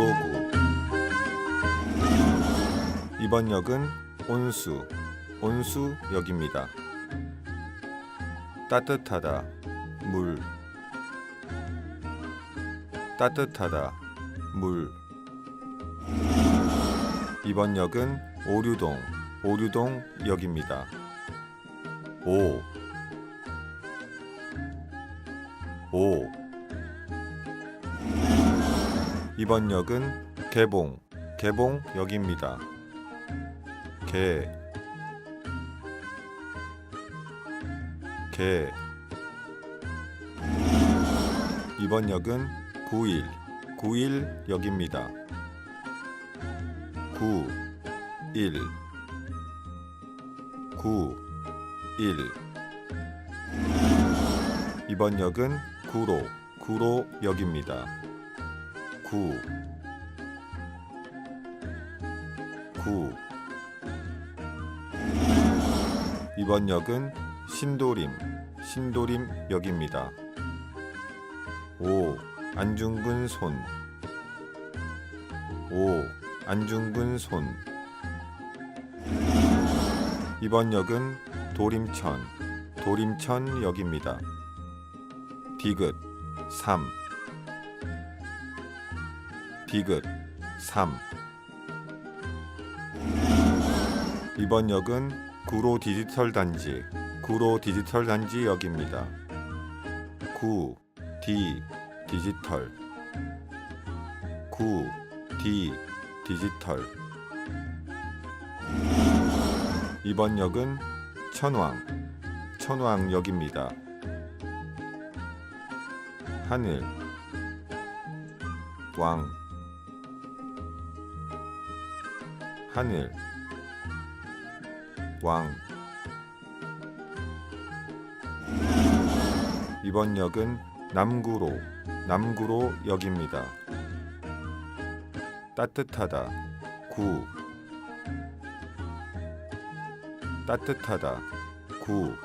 구로구. 이번 역은 온수 온수역입니다. 따뜻하다 물. 따뜻하다 물. 이번 역은 오류동 오류동역입니다. 오. 오 이번 역은 개봉 개봉역입니다. 개 개. 이번 역은 9일 9일 역입니다. 9 1 9 1 이번 역은 구로 구로 역입니다. 9 9 이번 역은 신도림 신도림역입니다. 5 안중근 손. 5 안중근 손. 이번 역은 도림천 도림천역입니다. 디귿 3 디귿 3 이번 역은 구로 디지털 단지 구로 디지털 단지 역입니다. 9 D 디지털. 9 D 디지털. 이번 역은 천왕 천왕역입니다. 하늘. 왕 하늘 왕. 이번 역은 남구로 남구로 역입니다. 따뜻하다 구. 따뜻하다 구